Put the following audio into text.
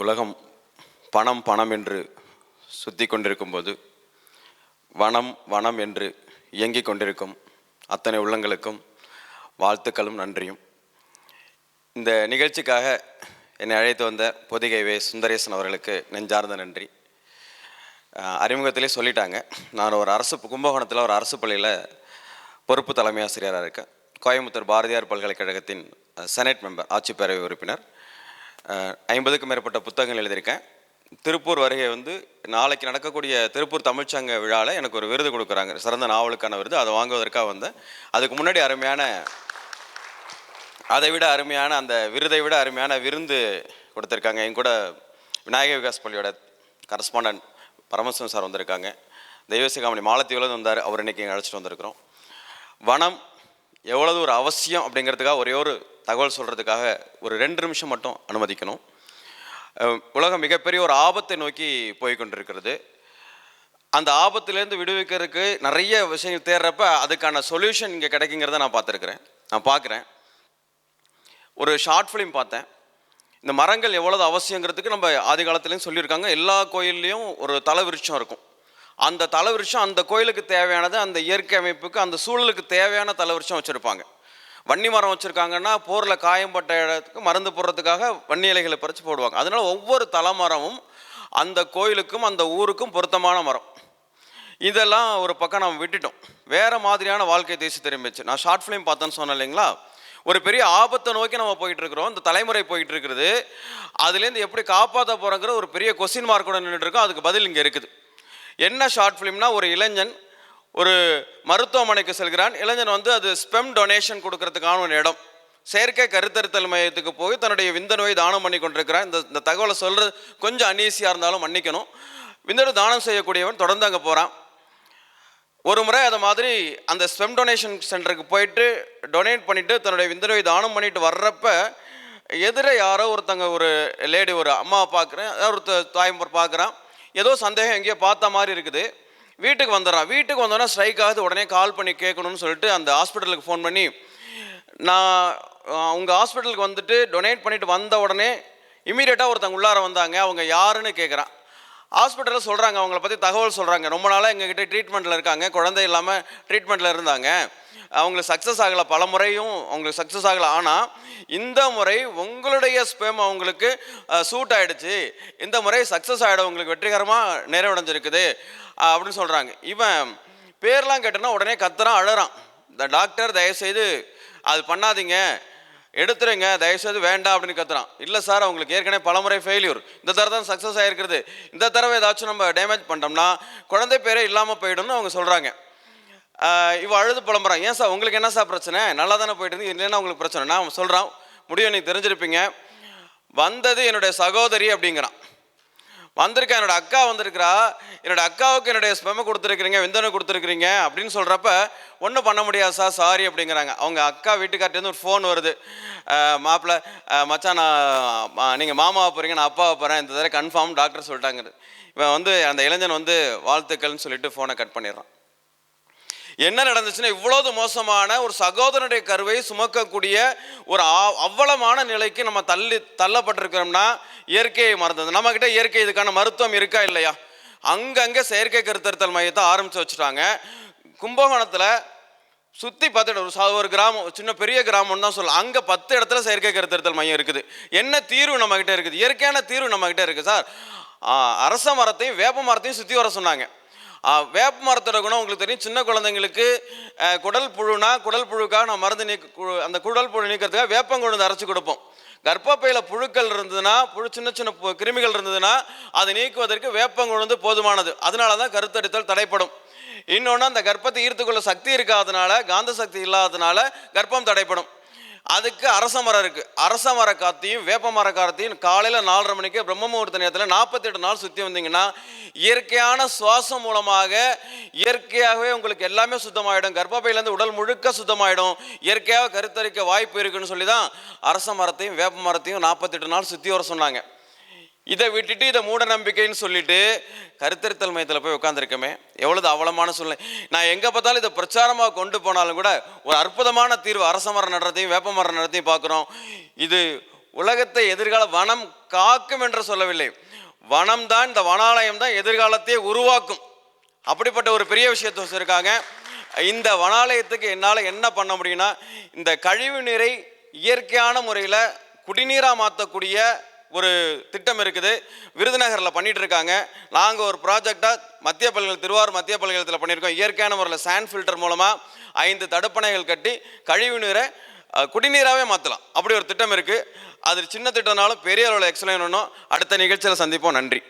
உலகம் பணம் பணம் என்று சுத்தி கொண்டிருக்கும்போது வனம் வனம் என்று இயங்கிக் கொண்டிருக்கும் அத்தனை உள்ளங்களுக்கும் வாழ்த்துக்களும் நன்றியும். இந்த நிகழ்ச்சிக்காக என்னை அழைத்து வந்த பொதிகை வே சுந்தரேசன் அவர்களுக்கு நெஞ்சார்ந்த நன்றி. அறிமுகத்திலே சொல்லிட்டாங்க. நான் ஒரு அரசு கும்பகோணத்தில் ஒரு அரசு பள்ளியில் பொறுப்பு தலைமை ஆசிரியராக இருக்கேன். கோயம்புத்தூர் பாரதியார் பல்கலைக்கழகத்தின் செனட் மெம்பர் ஆட்சிப்பேரவை உறுப்பினர். ஐம்பதுக்கும் மேற்பட்ட புத்தகங்கள் எழுதியிருக்கேன். திருப்பூர் வருகை வந்து நாளைக்கு நடக்கக்கூடிய திருப்பூர் தமிழ்ச்சங்க விழாவில் எனக்கு ஒரு விருது கொடுக்குறாங்க. சிறந்த நாவலுக்கான விருது. அதை வாங்குவதற்காக வந்தேன். அதுக்கு முன்னாடி அருமையான அதை விட அருமையான அந்த விருதை விட அருமையான விருந்து கொடுத்துருக்காங்க. என் கூட விநாயக விகாஸ் பள்ளியோட கரஸ்பாண்டன்ட் பரமசிவம் சார் வந்திருக்காங்க. தெய்வசிகாமணி மாலத்தீவில் வந்தார். அவர் இன்னைக்கு அழைச்சிட்டு வந்திருக்கிறோம். வனம் எவ்வளவு ஒரு அவசியம் அப்படிங்கிறதுக்காக ஒரே ஒரு தகவல் சொல்கிறதுக்காக ஒரு ரெண்டு நிமிஷம் மட்டும் அனுமதிக்கணும். உலகம் மிகப்பெரிய ஒரு ஆபத்தை நோக்கி போய்கொண்டிருக்கிறது. அந்த ஆபத்துலேருந்து விடுவிக்கிறதுக்கு நிறைய விஷயங்கள் தேடுறப்ப அதுக்கான சொல்யூஷன் இங்கே கிடைக்குங்கிறத நான் பார்த்துருக்குறேன். நான் பார்க்குறேன். ஒரு ஷார்ட் ஃபிலிம் பார்த்தேன். இந்த மரங்கள் எவ்வளவு அவசியங்கிறதுக்கு நம்ம ஆதி காலத்துலேயும் சொல்லியிருக்காங்க. எல்லா கோயில்லையும் ஒரு தலை விருட்சம் இருக்கும். அந்த தலைவருஷம் அந்த கோயிலுக்கு தேவையானது அந்த இயற்கை அமைப்புக்கு அந்த சூழலுக்கு தேவையான தலைவருஷம் வச்சுருப்பாங்க. வன்னி மரம் வச்சுருக்காங்கன்னா போரில் காயம்பட்ட இடத்துக்கு மருந்து போடுறதுக்காக வன்னி இலைகளை பறித்து போடுவாங்க. அதனால் ஒவ்வொரு தலைமரமும் அந்த கோயிலுக்கும் அந்த ஊருக்கும் பொருத்தமான மரம். இதெல்லாம் ஒரு பக்கம் நம்ம விட்டுட்டோம். வேறு மாதிரியான வாழ்க்கை தேசி திரும்பிச்சு. நான் ஷார்ட் ஃபிலிம் பார்த்தேன்னு சொன்னேன் இல்லைங்களா? ஒரு பெரிய ஆபத்தை நோக்கி நம்ம போயிட்டு இருக்கிறோம். இந்த தலைமுறை போயிட்டுருக்குறது அதுலேருந்து எப்படி காப்பாற்ற போகிறோங்கிற ஒரு பெரிய கொஸ்டின் மார்க்கோட நின்றுட்டு இருக்கோம். அதுக்கு பதில் இங்கே இருக்குது. என்ன ஷார்ட் ஃபிலிம்னா ஒரு இளைஞன் ஒரு மருத்துவமனைக்கு செல்கிறான். இளைஞன் வந்து அது ஸ்பெம் டொனேஷன் கொடுக்கறதுக்கான ஒரு இடம். செயற்கை கருத்தரித்தல் மையத்துக்கு போய் தன்னுடைய விந்த நோய் தானம் பண்ணி கொண்டிருக்கிறான். இந்த இந்த தகவலை சொல்கிறது கொஞ்சம் அன்ஈஸியாக இருந்தாலும் மன்னிக்கணும். விந்தடு தானம் செய்யக்கூடியவன் தொடர்ந்து அங்கே போகிறான் ஒரு முறை அதை மாதிரி அந்த ஸ்பெம் டொனேஷன் சென்டருக்கு போயிட்டு டொனேட் பண்ணிவிட்டு தன்னுடைய விந்தணுவை தானம் பண்ணிட்டு வர்றப்ப எதிர யாரோ ஒருத்தங்க ஒரு லேடி ஒரு அம்மா பார்க்குறேன். ஒரு த- தாய்மர் பார்க்குறான். ஏதோ சந்தேகம் எங்கேயோ பார்த்த மாதிரி இருக்குது. வீட்டுக்கு வந்துடுறான். வீட்டுக்கு வந்தோன்னா ஸ்ட்ரைக் ஆகுது. உடனே கால் பண்ணி கேட்கணும்னு சொல்லிட்டு அந்த ஹாஸ்பிட்டலுக்கு ஃபோன் பண்ணி நான் உங்கள் ஹாஸ்பிட்டலுக்கு வந்துட்டு டொனேட் பண்ணிவிட்டு வந்த உடனே இமீடியட்டாக ஒருத்தங்க உள்ளார வந்தாங்க. அவங்க யாருன்னு கேட்குறான். ஹாஸ்பிட்டலில் சொல்கிறாங்க அவங்கள பற்றி தகவல் சொல்கிறாங்க ரொம்ப நாளாக எங்ககிட்ட ட்ரீட்மெண்ட்டில் இருக்காங்க. குழந்தை இல்லாமல் ட்ரீட்மெண்ட்டில் இருந்தாங்க. அவங்களுக்கு சக்ஸஸ் ஆகலை பல முறையும் அவங்களுக்கு சக்ஸஸ் ஆகலை. ஆனால் இந்த முறை உங்களுடைய ஸ்பெம் அவங்களுக்கு சூட் ஆகிடுச்சு இந்த முறை சக்ஸஸ் ஆகிடும் உங்களுக்கு வெற்றிகரமாக நிறைவடைஞ்சிருக்குது. அப்படின்னு சொல்கிறாங்க இவன் பேர்லாம் கேட்டோன்னா உடனே கத்துறான் அழுறான். இந்த டாக்டர் தயவுசெய்து அது பண்ணாதீங்க. எடுத்துருங்க. தயவுசெய்து வேண்டாம் அப்படின்னு கத்துறான். இல்லை சார் அவங்களுக்கு ஏற்கனவே பலமுறை ஃபெயிலியூர் இந்த தடவை தான் சக்ஸஸ் ஆகிருக்கிறது இந்த தடவை ஏதாச்சும் நம்ம டேமேஜ் பண்ணிட்டோம்னா குழந்தை பேரே இல்லாமல் போயிடும்னு அவங்க சொல்கிறாங்க இவ அழுது புலம்புறான் ஏன் சார் உங்களுக்கு என்ன சார் பிரச்சனை? நல்லா தானே போயிட்டு இருந்து இல்லைன்னா உங்களுக்கு பிரச்சனை. நான் சொல்கிறான் முடியும் நீ தெரிஞ்சிருப்பீங்க. வந்தது என்னுடைய சகோதரி அப்படிங்கிறான். வந்திருக்கா என்னோட அக்கா வந்திருக்கிறா. என்னோட அக்காவுக்கு என்னுடைய ஸ்பெம கொடுத்துருக்குறீங்க விந்தனை கொடுத்துருக்குறீங்க அப்படின்னு சொல்கிறப்ப ஒன்றும் பண்ண முடியாது சார் சாரி அப்படிங்கிறாங்க. அவங்க அக்கா வீட்டுக்கார்ட்டேருந்து ஒரு ஃபோன் வருது. மாப்பிள்ளை மச்சான் நான் நீங்கள் மாமாவை போகிறீங்க நான் அப்பாவை போகிறேன் இந்த தடவை கன்ஃபார்ம் டாக்டர் சொல்லிட்டாங்க இவன் வந்து அந்த இளைஞன் வந்து வாழ்த்துக்கள்னு சொல்லிட்டு ஃபோனை கட் பண்ணிடுறான். என்ன நடந்துச்சுன்னா இவ்வளவு மோசமான ஒரு சகோதரனுடைய கருவை சுமக்கக்கூடிய ஒரு ஆ- அவ்வளமான நிலைக்கு நம்ம தள்ளி தள்ளப்பட்டிருக்கிறோம்னா இயற்கையை மறந்தது. நம்மக்கிட்ட இயற்கை இதுக்கான மருத்துவம் இருக்கா இல்லையா? அங்கங்கே செயற்கை கருத்தருத்தல் மையத்தை ஆரம்பித்து வச்சுட்டாங்க. கும்பகோணத்தில் சுற்றி பார்த்துட்டு ஒரு ஒரு கிராமம் சின்ன பெரிய கிராமம் தான் சொல்லலாம். அங்கே பத்து இடத்துல செயற்கை கருத்திருத்தல் மையம் இருக்குது. என்ன தீர்வு நம்மக்கிட்ட இருக்குது? இயற்கையான தீர்வு நம்மக்கிட்ட இருக்குது சார். அரச மரத்தையும் வேப்ப மரத்தையும் சுற்றி வர சொன்னாங்க. வேப்ப மரத்தோட குணம் உங்களுக்கு தெரியும். சின்ன குழந்தைங்களுக்கு குடல் புழுனா குடல் புழுக்காக நான் மருந்து நீக்க அந்த குடல் புழு நீக்கிறதுக்காக வேப்பங்குழுந்து அரைச்சி கொடுப்போம். கர்ப்பப்பையில் புழுக்கள் இருந்ததுன்னா புழு சின்ன சின்ன பு- கிருமிகள் இருந்ததுன்னா அதை நீக்குவதற்கு வேப்பங்குழுந்து போதுமானது. அதனால தான் கருத்தடித்தல் தடைப்படும். இன்னொன்று அந்த கர்ப்பத்தை ஈர்த்துக்கொள்ள சக்தி இருக்காதனால காந்த சக்தி இல்லாததுனால கர்ப்பம் தடைப்படும். அதுக்கு அரச மரம் இருக்குது அரச மர காத்தையும் வேப்ப மர காத்தையும் நாலரை மணிக்கு பிரம்ம முகூர்த்த நேரத்தில் நாற்பத்தெட்டு நாள் சுற்றி வந்தீங்கன்னா இயற்கையான சுவாசம் மூலமாக இயற்கையாகவே உங்களுக்கு எல்லாமே சுத்தமாயிடும். கர்ப்பப்பையிலேருந்து உடல் முழுக்க சுத்தமாயிடும். இயற்கையாக கருத்தரிக்க வாய்ப்பு இருக்குன்னு சொல்லி தான் அரச மரத்தையும் வேப்ப மரத்தையும் நாற்பத்தெட்டு நாள் சுற்றி வர சொன்னாங்க. இதை விட்டுட்டு இதை மூட நம்பிக்கைன்னு சொல்லிட்டு கருத்தரித்தல் மையத்தில் போய் உட்காந்துருக்கமே எவ்வளவு அவலமான சூழ்நிலை. நான் எங்கே பார்த்தாலும் இதை பிரச்சாரமாக கொண்டு போனாலும் கூட ஒரு அற்புதமான தீர்வு அரச மரம் நடுறதையும் வேப்ப மரம் நடத்தையும் பார்க்குறோம். இது உலகத்தை எதிர்கால வனம் காக்கும் என்று சொல்லவில்லை. வனம் தான் இந்த வனாலயம் தான் எதிர்காலத்தையே உருவாக்கும். அப்படிப்பட்ட ஒரு பெரிய விஷயத்தை வச்சுருக்காங்க இந்த வனாலயத்துக்கு என்னால் என்ன பண்ண முடியும்னா இந்த கழிவு நீரை இயற்கையான முறையில் குடிநீராக மாற்றக்கூடிய ஒரு திட்டம் இருக்குது. விருதுநகரில் பண்ணிட்டு இருக்காங்க நாங்கள் ஒரு ப்ராஜெக்டாக மத்திய பல்கலை திருவாரூர் மத்திய பல்கலைக்கழகத்தில் பண்ணியிருக்கோம். இயற்கையான முறையில் சாண்ட் ஃபில்டர் மூலமாக ஐந்து தடுப்பணைகள் கட்டி கழிவு நீரை குடிநீராகவே மாற்றலாம் அப்படி ஒரு திட்டம் இருக்குது அது சின்ன திட்டம்னாலும் பெரிய அளவில் எக்ஸலன் ஒன்றும் அடுத்த நிகழ்ச்சியில் சந்திப்போம். நன்றி.